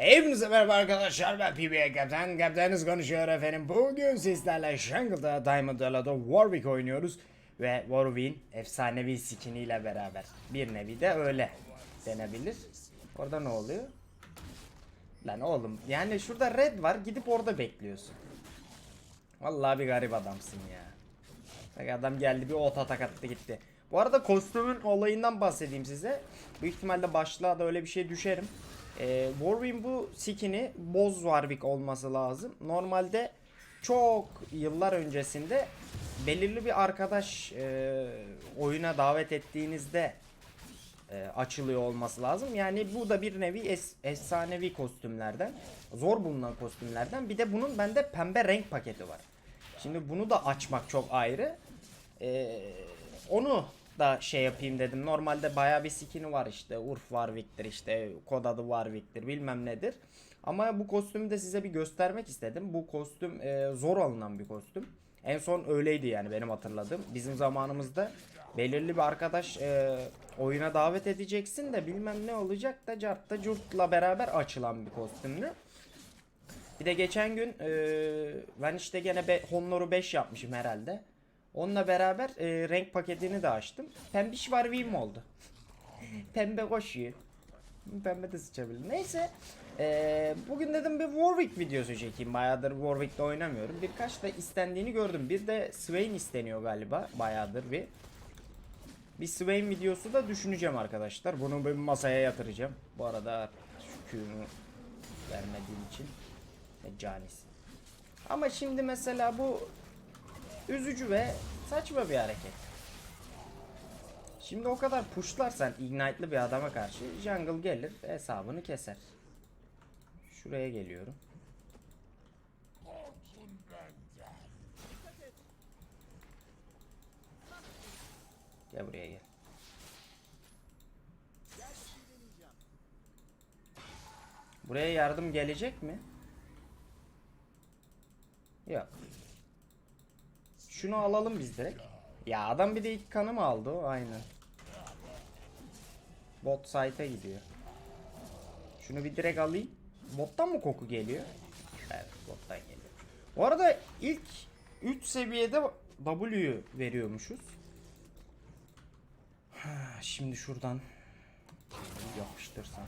Hepinize merhaba arkadaşlar ben PBA Kaptan. Kaptanınız konuşuyor efendim. Bugün sizlerle Jungle'da Diamond Ala'da Warwick oynuyoruz. Ve Warwick'in efsanevi skiniyle beraber. Bir nevi de öyle denebilir. Orada ne oluyor? Lan oğlum yani şurada red var gidip orada bekliyorsun. Vallahi bir garip adamsın ya. Bak adam geldi bir ot atak attı gitti. Bu arada kostümün olayından bahsedeyim size. Büyük ihtimalle başlığa da öyle bir şey düşerim. Ee, Warwick'in bu skin'i Boz Warwick olması lazım. Normalde çok yıllar öncesinde belirli bir arkadaş e, oyuna davet ettiğinizde e, açılıyor olması lazım. Yani bu da bir nevi es- efsanevi kostümlerden. Zor bulunan kostümlerden. Bir de bunun bende pembe renk paketi var. Şimdi bunu da açmak çok ayrı. Ee, onu da şey yapayım dedim. Normalde baya bir skin'i var işte. Urf Warwick'tir işte. Kod adı Warwick'tir bilmem nedir. Ama bu kostümü de size bir göstermek istedim. Bu kostüm e, zor alınan bir kostüm. En son öyleydi yani benim hatırladığım. Bizim zamanımızda belirli bir arkadaş e, oyuna davet edeceksin de bilmem ne olacak da cartta curtla beraber açılan bir kostümdü. Bir de geçen gün e, ben işte gene be, Honor'u 5 yapmışım herhalde. Onunla beraber e, renk paketini de açtım. Pembiş var Vim oldu. Pembe koşuyor. Pembe de sıçabilir. Neyse. e, bugün dedim bir Warwick videosu çekeyim. Bayağıdır Warwick'te oynamıyorum. Birkaç da istendiğini gördüm. Bir de Swain isteniyor galiba. Bayağıdır bir. Bir Swain videosu da düşüneceğim arkadaşlar. Bunu bir masaya yatıracağım. Bu arada Q'nu vermediğim için. Ne canisin. Ama şimdi mesela bu üzücü ve saçma bir hareket. Şimdi o kadar pushlarsan Ignite'lı bir adama karşı jungle gelir hesabını keser. Şuraya geliyorum. Gel buraya gel. Buraya yardım gelecek mi? Yok. Şunu alalım biz direkt. Ya adam bir de ilk kanı mı aldı o? Aynen. Bot site'e gidiyor. Şunu bir direkt alayım. Bottan mı koku geliyor? Evet bottan geliyor. Bu arada ilk 3 seviyede W veriyormuşuz. Şimdi şuradan yapıştırsam.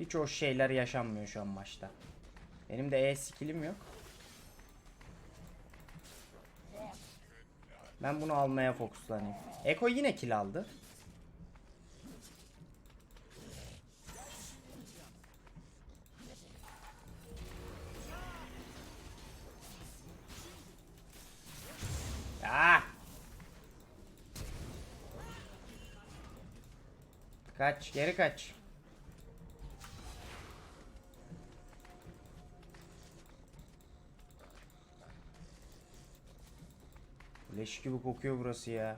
Hiç o şeyler yaşanmıyor şu an maçta. Benim de E skillim yok. Ben bunu almaya fokuslanayım. Eko yine kill aldı. Ah! Kaç, geri kaç. Leş gibi kokuyor burası ya.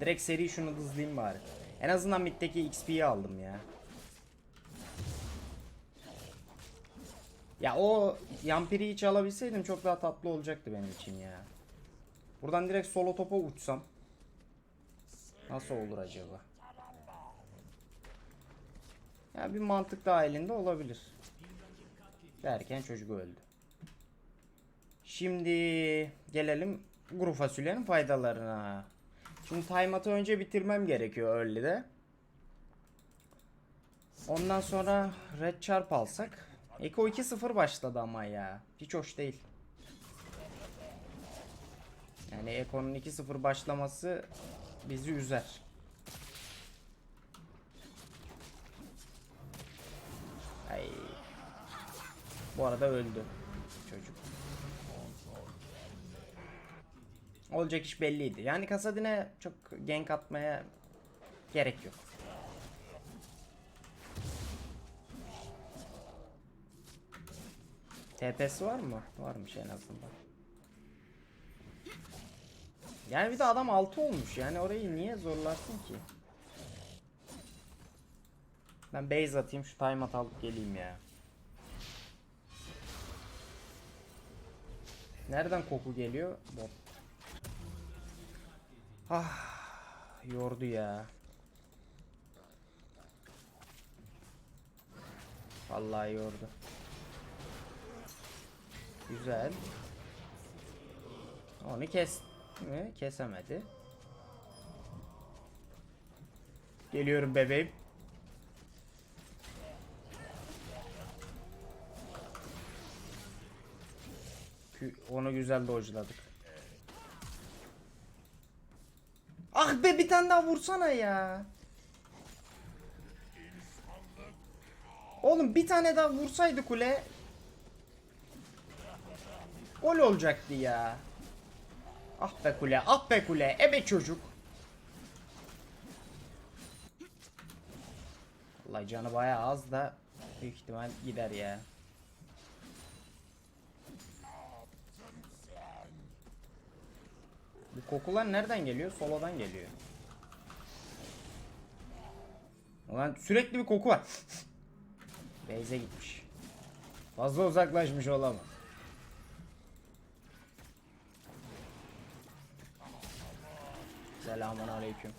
Direkt seri şunu hızlayayım bari. En azından middeki XP'yi aldım ya. Ya o Yampiri'yi çalabilseydim çok daha tatlı olacaktı benim için ya. Buradan direkt solo topa uçsam. Nasıl olur acaba? Ya bir mantık dahilinde olabilir. Derken çocuk öldü. Şimdi gelelim kuru fasulyenin faydalarına. Şimdi timeout'u önce bitirmem gerekiyor early'de. Ondan sonra red çarp alsak. Eko 2-0 başladı ama ya. Hiç hoş değil. Yani Eko'nun 2-0 başlaması bizi üzer. Ay. Bu arada öldü çocuk. Olacak iş belliydi. Yani Kasadin'e çok gank atmaya gerek yok. TP'si var mı? Varmış en azından. Yani bir de adam 6 olmuş. Yani orayı niye zorlarsın ki? Ben base atayım şu time alıp geleyim ya. Nereden koku geliyor? Bot. Ah, yordu ya. Vallahi yordu. Güzel. Onu kes mi? Kesemedi. Geliyorum bebeğim. Onu güzel dojladık. Ah be bir tane daha vursana ya. Oğlum bir tane daha vursaydı kule. Gol olacaktı ya. Ah be kule, ah be kule, ebe çocuk. Vallahi canı bayağı az da büyük ihtimal gider ya. Bu kokular nereden geliyor? Solodan geliyor. Ulan sürekli bir koku var. Beyze gitmiş. Fazla uzaklaşmış olamaz. Selamun aleyküm.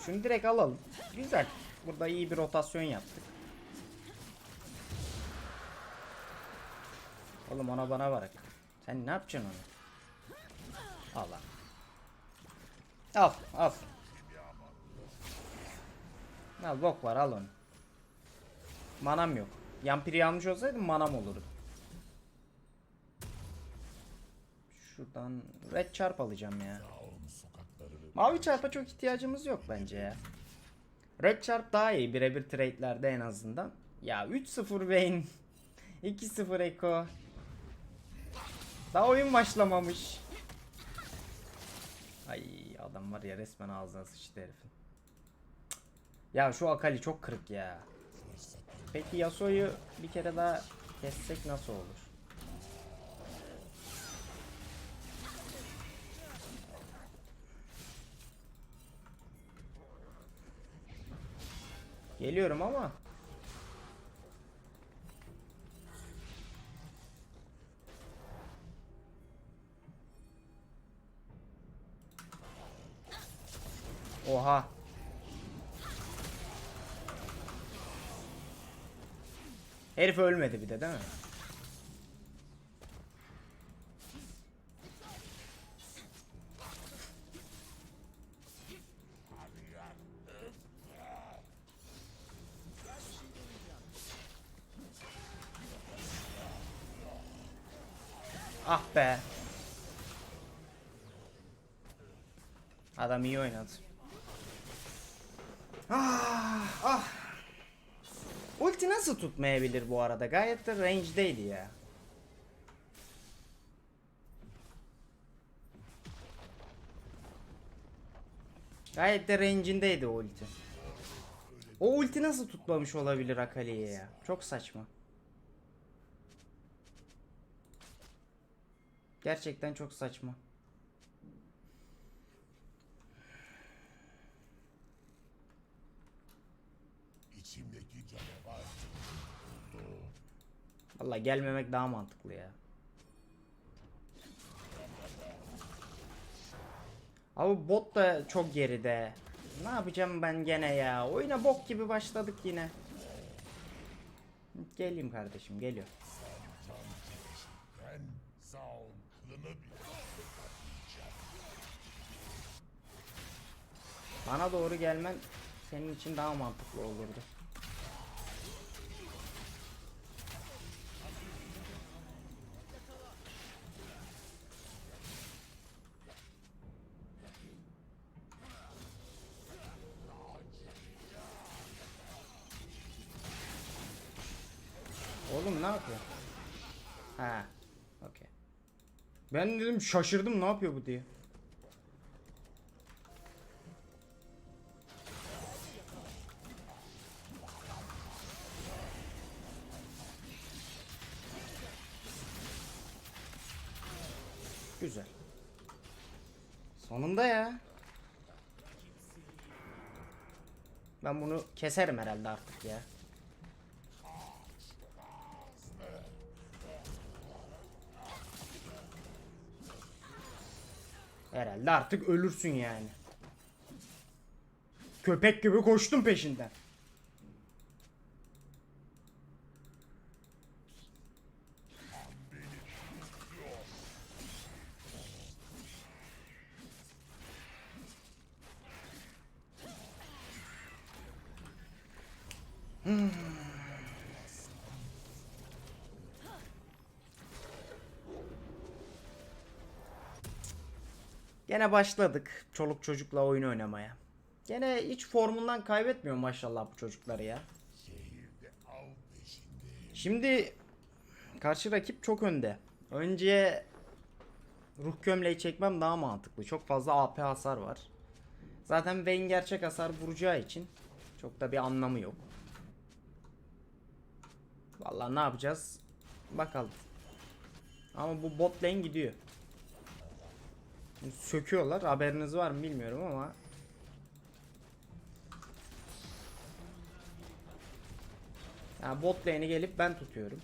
Şunu direkt alalım. Güzel. Burada iyi bir rotasyon yaptık. Oğlum ona bana bırak. Sen ne yapacaksın onu? Al lan. Al al. Al bok var al onu. Manam yok. Yampiri almış olsaydım manam olurdu. Şuradan red çarp alacağım ya. Mavi çarpa çok ihtiyacımız yok bence ya. Red çarp daha iyi birebir trade'lerde en azından. Ya 3-0 Vayne. 2-0 Eko. Daha oyun başlamamış. Ay adam var ya resmen ağzına sıçtı herifin. Ya şu Akali çok kırık ya. Peki Yasuo'yu bir kere daha kessek nasıl olur? Geliyorum ama Oha. Herif ölmedi bir de değil mi? Ah be. Adam iyi oynadı. Ah, ah. Ulti nasıl tutmayabilir bu arada? Gayet de range'deydi ya. Gayet de range'indeydi o ulti. O ulti nasıl tutmamış olabilir Akali'ye ya? Çok saçma. Gerçekten çok saçma. Valla gelmemek daha mantıklı ya. Abi bot da çok geride. Ne yapacağım ben gene ya? Oyuna bok gibi başladık yine. Geleyim kardeşim geliyor. Bana doğru gelmen senin için daha mantıklı olurdu. Yapıyor? Ha. Okey. Ben dedim şaşırdım ne yapıyor bu diye. Güzel. Sonunda ya. Ben bunu keserim herhalde artık ya. Herhalde artık ölürsün yani. Köpek gibi koştum peşinden. Gene başladık çoluk çocukla oyun oynamaya. Gene hiç formundan kaybetmiyor maşallah bu çocukları ya. Şimdi karşı rakip çok önde. Önce ruh gömleği çekmem daha mantıklı. Çok fazla AP hasar var. Zaten Vayne gerçek hasar vuracağı için çok da bir anlamı yok. Vallahi ne yapacağız? Bakalım. Ama bu bot lane gidiyor. Söküyorlar. Haberiniz var mı bilmiyorum ama Ya bot lane'i gelip ben tutuyorum.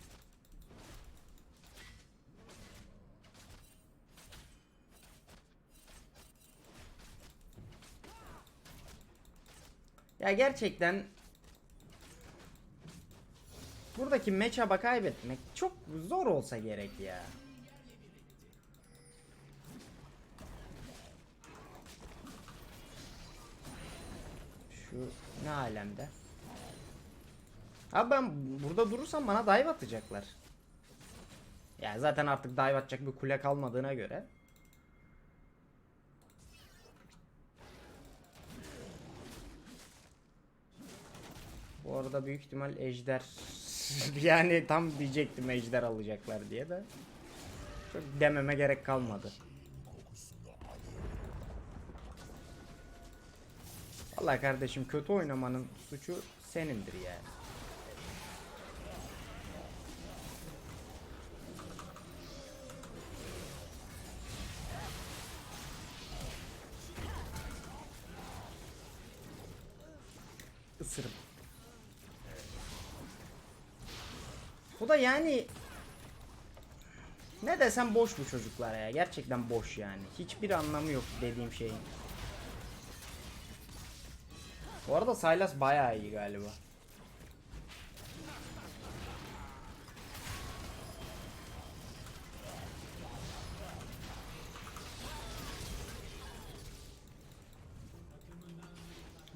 Ya gerçekten buradaki matchup'a kaybetmek çok zor olsa gerek ya. Şu ne alemde? Abi ben burada durursam bana dive atacaklar. Ya zaten artık dive atacak bir kule kalmadığına göre. Bu arada büyük ihtimal ejder yani tam diyecektim ejder alacaklar diye de çok dememe gerek kalmadı. Vallahi kardeşim kötü oynamanın suçu senindir yani. ısırım. Bu da yani ne desem boş bu çocuklar ya. Gerçekten boş yani. Hiçbir anlamı yok dediğim şeyin. Bu arada Sylas bayağı iyi galiba.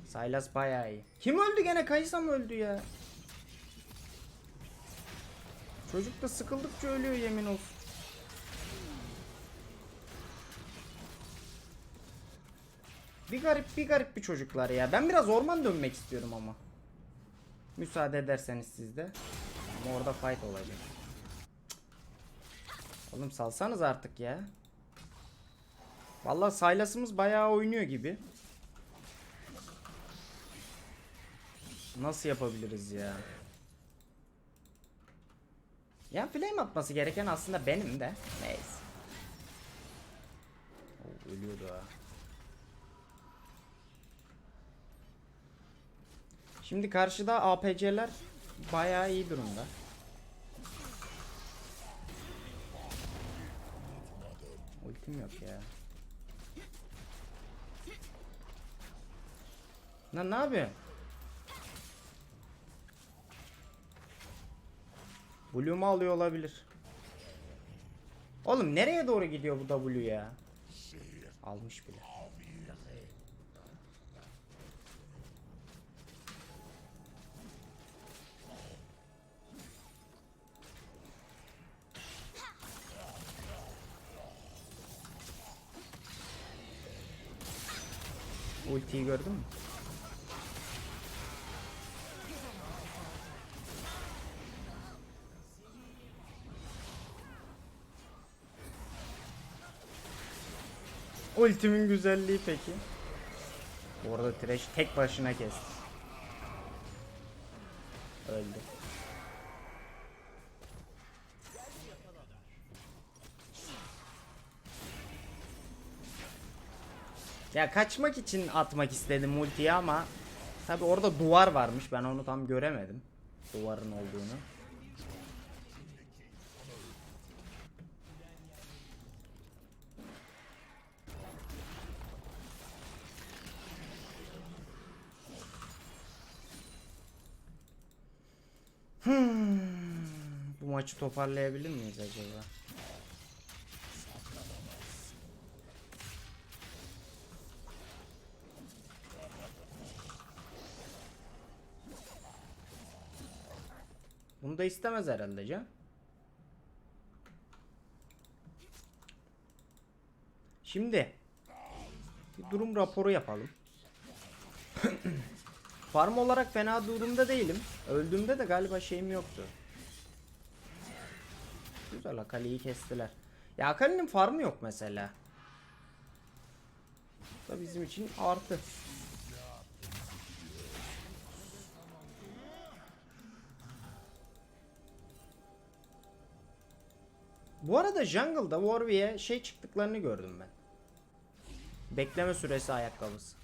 Sylas bayağı iyi. Kim öldü gene? Kayısa mı öldü ya? Çocuk da sıkıldıkça ölüyor yemin olsun. Bir garip bir garip bir çocuklar ya. Ben biraz orman dönmek istiyorum ama. Müsaade ederseniz siz de. Ama orada fight olacak. Oğlum salsanız artık ya. Vallahi Sylas'ımız bayağı oynuyor gibi. Nasıl yapabiliriz ya? Ya flame atması gereken aslında benim de. Neyse. Oo, ölüyordu ha. Şimdi karşıda APC'ler bayağı iyi durumda. Ultim yok ya. Lan ne yapıyorsun? Blue'mu alıyor olabilir. Oğlum nereye doğru gidiyor bu W ya? Almış bile. Ultiyi gördün mü? Ultimin güzelliği peki. Bu arada Thresh tek başına kesti. Öldü. Ya kaçmak için atmak istedim multiyi ama tabi orada duvar varmış. Ben onu tam göremedim. Duvarın olduğunu. Hmm. Bu maçı toparlayabilir miyiz acaba? İstemez herhalde can. Şimdi bir durum raporu yapalım. Farm olarak fena durumda değilim. Öldüğümde de galiba şeyim yoktu. Güzel Akali'yi kestiler. Ya Akali'nin farmı yok mesela. Bu da bizim için artı. Bu arada Jungle'da Warwick'e şey çıktıklarını gördüm ben. Bekleme süresi ayakkabısı.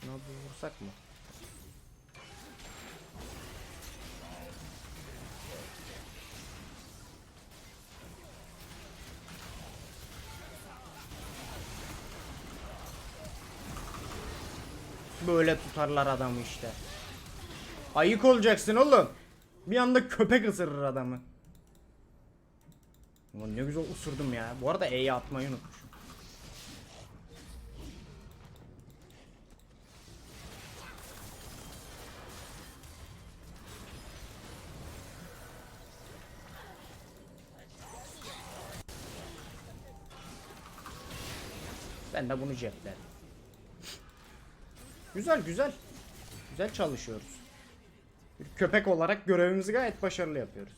Şuna bir vursak mı? Böyle tutarlar adamı işte. Ayık olacaksın oğlum. Bir anda köpek ısırır adamı. Ulan ne güzel usurdum ya. Bu arada E'yi atmayı unutmuşum. Ben de bunu ceplerim. Güzel güzel. Güzel çalışıyoruz. Bir köpek olarak görevimizi gayet başarılı yapıyoruz.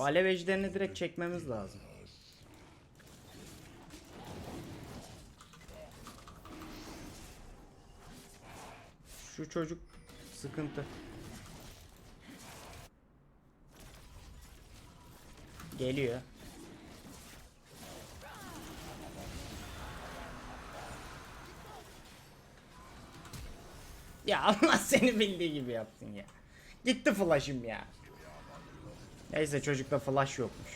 Şu alev direkt çekmemiz lazım. Şu çocuk sıkıntı. Geliyor. Ya Allah seni bildiği gibi yapsın ya. Gitti flash'ım ya. Neyse çocukta flash yokmuş.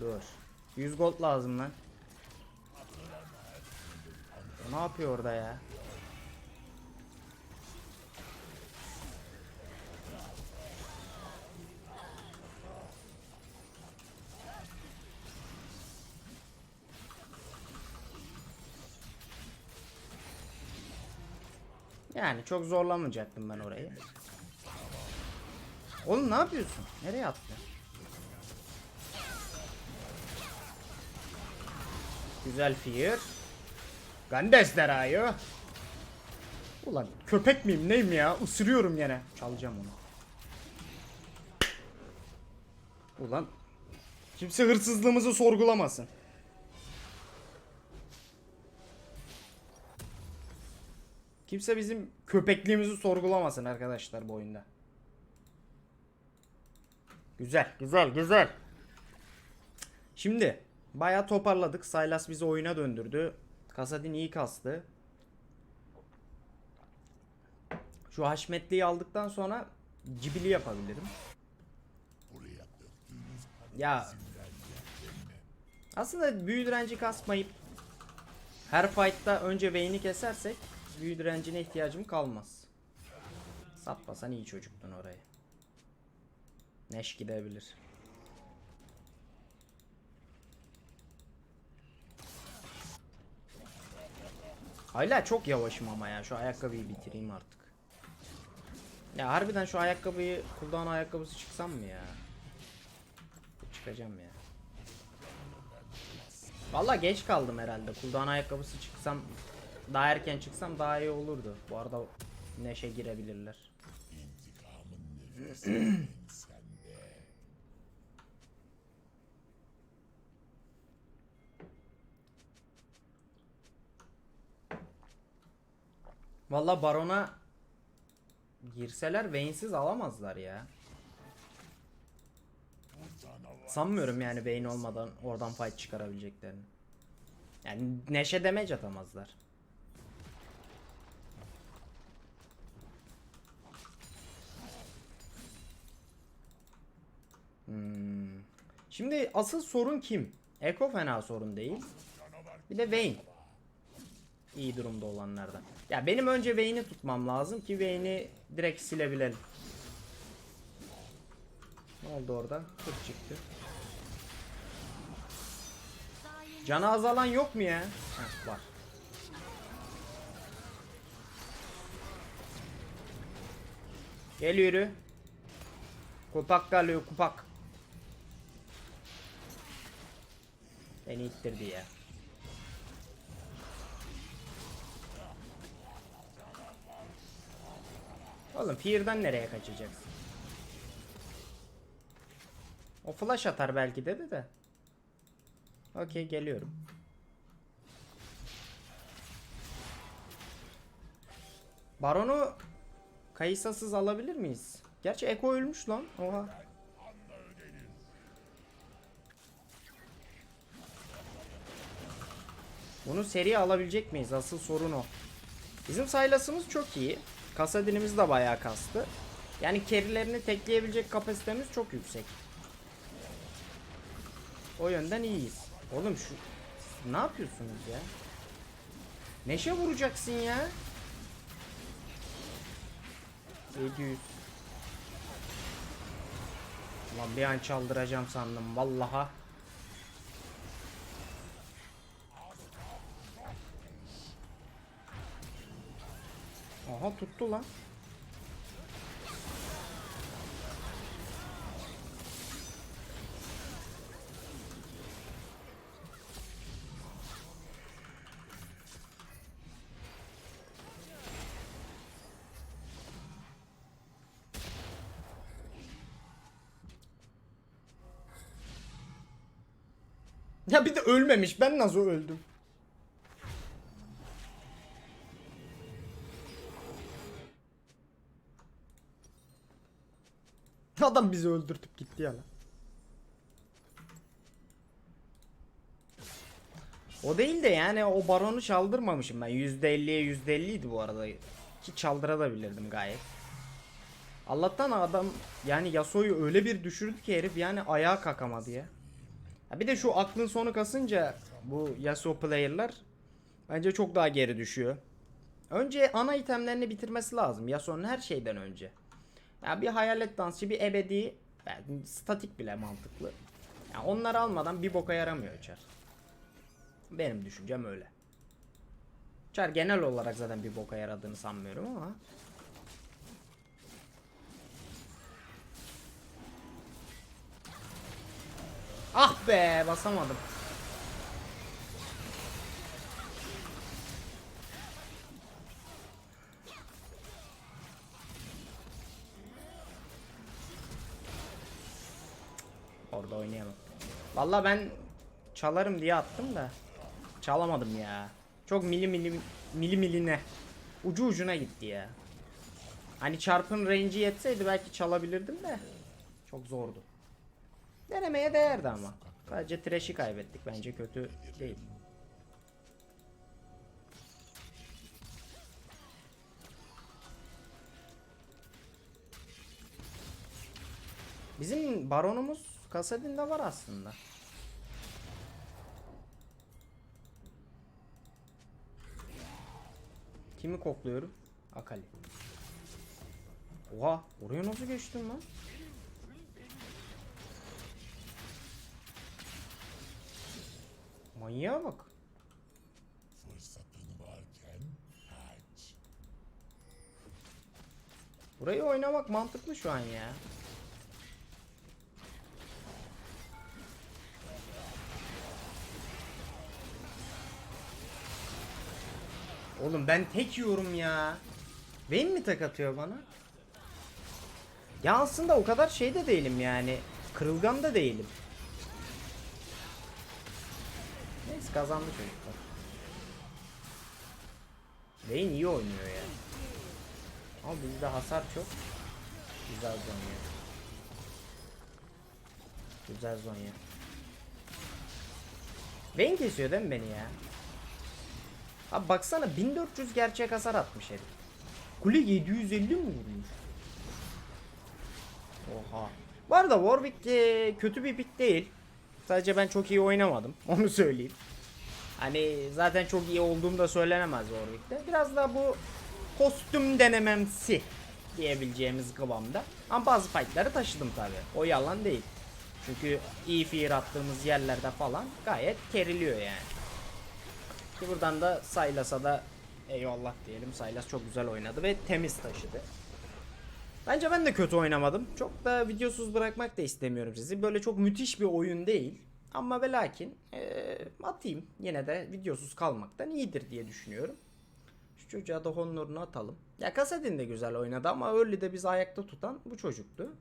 Dur. 100 gold lazım lan. O ne yapıyor orada ya? Yani çok zorlamayacaktım ben orayı. Oğlum ne yapıyorsun? Nereye attı? Güzel fear. Gandes derayo. Ulan köpek miyim neyim ya? Isırıyorum yine. Çalacağım onu. Ulan kimse hırsızlığımızı sorgulamasın. Kimse bizim köpekliğimizi sorgulamasın arkadaşlar bu oyunda. Güzel, güzel, güzel. Şimdi bayağı toparladık. Sylas bizi oyuna döndürdü. Kasadin iyi kastı. Şu haşmetliyi aldıktan sonra cibili yapabilirim. Ya aslında büyü direnci kasmayıp her fight'ta önce Vayne'i kesersek büyü direncine ihtiyacım kalmaz. Satmasan iyi çocuktun orayı. Neş gidebilir. Hala çok yavaşım ama ya şu ayakkabıyı bitireyim artık. Ya harbiden şu ayakkabıyı cooldown ayakkabısı çıksam mı ya? Çıkacağım ya. Valla geç kaldım herhalde. Cooldown ayakkabısı çıksam daha erken çıksam daha iyi olurdu. Bu arada neşe girebilirler. Valla barona girseler Vayne'siz alamazlar ya. Sanmıyorum yani Vayne olmadan oradan fight çıkarabileceklerini. Yani neşe damage atamazlar. Hmm. Şimdi asıl sorun kim? Eko fena sorun değil. Bir de Vayne. İyi durumda olanlardan. Ya benim önce Vayne'i tutmam lazım ki Vayne'i direkt silebilelim. Ne oldu orada? Kurt çıktı. Canı azalan yok mu ya? Heh, var. Gel yürü. Kupak geliyor kupak. Beni ittirdi ya. Oğlum Fear'dan nereye kaçacaksın? O flash atar belki dedi de. Okey geliyorum. Baron'u kayısasız alabilir miyiz? Gerçi Eko ölmüş lan. Oha. Bunu seri alabilecek miyiz? Asıl sorun o. Bizim saylasımız çok iyi. Kasadinimiz de bayağı kastı. Yani kerilerini tekleyebilecek kapasitemiz çok yüksek. O yönden iyiyiz. Oğlum şu ne yapıyorsunuz ya? Neşe vuracaksın ya. 700. Ulan bir an çaldıracağım sandım vallaha. Aha tuttu lan. Ya bir de ölmemiş. Ben nasıl öldüm? Adam bizi öldürtüp gitti ya lan. O değil de yani o baronu çaldırmamışım ben. %50'ye %50 idi bu arada. Ki çaldırabilirdim gayet. Allah'tan adam yani Yasuo'yu öyle bir düşürdü ki herif yani ayağa kalkamadı ya. Ha bir de şu aklın sonu kasınca bu Yasuo player'lar bence çok daha geri düşüyor. Önce ana itemlerini bitirmesi lazım Yasuo'nun her şeyden önce. Ya bir hayalet dansçı, bir ebedi, yani statik bile mantıklı. Ya onları almadan bir boka yaramıyor Char. Benim düşüncem öyle. Char genel olarak zaten bir boka yaradığını sanmıyorum ama. Ah be basamadım. Orada oynayamam. Vallahi ben çalarım diye attım da çalamadım ya. Çok mili mili mili miline ucu ucuna gitti ya. Hani çarpın range'i yetseydi belki çalabilirdim de çok zordu. Denemeye değerdi ama. Sadece trash'i kaybettik bence kötü değil. Bizim baronumuz Kasadin'de var aslında. Kimi kokluyorum? Akali. Oha, oraya nasıl geçtin lan? Manyağa bak. Fırsatın varken kaç. Burayı oynamak mantıklı şu an ya. Oğlum ben tek yiyorum ya. Vayne mi tek atıyor bana? Ya aslında o kadar şey de değilim yani. Kırılgan da değilim. Neyse kazandı çocuklar. Vayne iyi oynuyor ya. Ama bizde hasar çok. Güzel Zonya. Güzel Zonya. Vayne kesiyor değil mi beni ya? Abi baksana 1400 gerçek hasar atmış herif. Kule 750 mi vurmuş? Oha. Bu arada Warwick e, kötü bir pick değil. Sadece ben çok iyi oynamadım. Onu söyleyeyim. Hani zaten çok iyi olduğum da söylenemez Warwick'te. Biraz da bu kostüm denememsi diyebileceğimiz kıvamda. Ama bazı fightları taşıdım tabi. O yalan değil. Çünkü iyi fear attığımız yerlerde falan gayet keriliyor yani. Ki buradan da Sylas'a da eyvallah diyelim. Sylas çok güzel oynadı ve temiz taşıdı. Bence ben de kötü oynamadım. Çok da videosuz bırakmak da istemiyorum sizi. Böyle çok müthiş bir oyun değil. Ama ve lakin eee, atayım. Yine de videosuz kalmaktan iyidir diye düşünüyorum. Şu çocuğa da honorunu atalım. Ya Kasadin de güzel oynadı ama early'de bizi ayakta tutan bu çocuktu.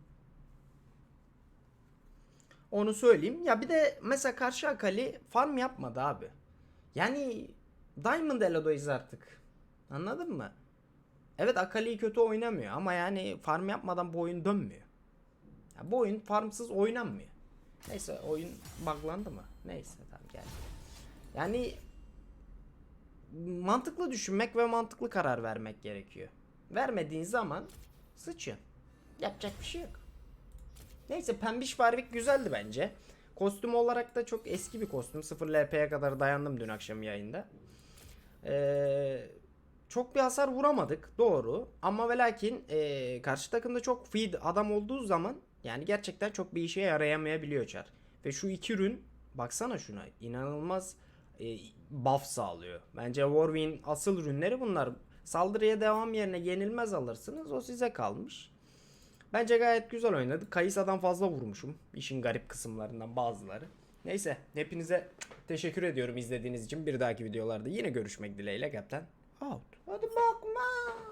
Onu söyleyeyim. Ya bir de mesela karşı Akali farm yapmadı abi. Yani Diamond Elo'dayız artık. Anladın mı? Evet Akali kötü oynamıyor ama yani farm yapmadan bu oyun dönmüyor. Ya bu oyun farmsız oynanmıyor. Neyse oyun buglandı mı? Neyse tamam gel. Yani mantıklı düşünmek ve mantıklı karar vermek gerekiyor. Vermediğin zaman sıçın. Yapacak bir şey yok. Neyse pembiş Warwick güzeldi bence. Kostüm olarak da çok eski bir kostüm. 0 LP'ye kadar dayandım dün akşam yayında. Ee, çok bir hasar vuramadık doğru. Ama ve lakin ee, karşı takımda çok feed adam olduğu zaman yani gerçekten çok bir işe yarayamayabiliyor Char. Ve şu iki ürün baksana şuna inanılmaz e, buff sağlıyor. Bence Warwick'in asıl ürünleri bunlar. Saldırıya devam yerine yenilmez alırsınız. O size kalmış. Bence gayet güzel oynadık. Kayısa'dan fazla vurmuşum. İşin garip kısımlarından bazıları. Neyse hepinize teşekkür ediyorum izlediğiniz için. Bir dahaki videolarda yine görüşmek dileğiyle Kaptan. Out. Hadi bye.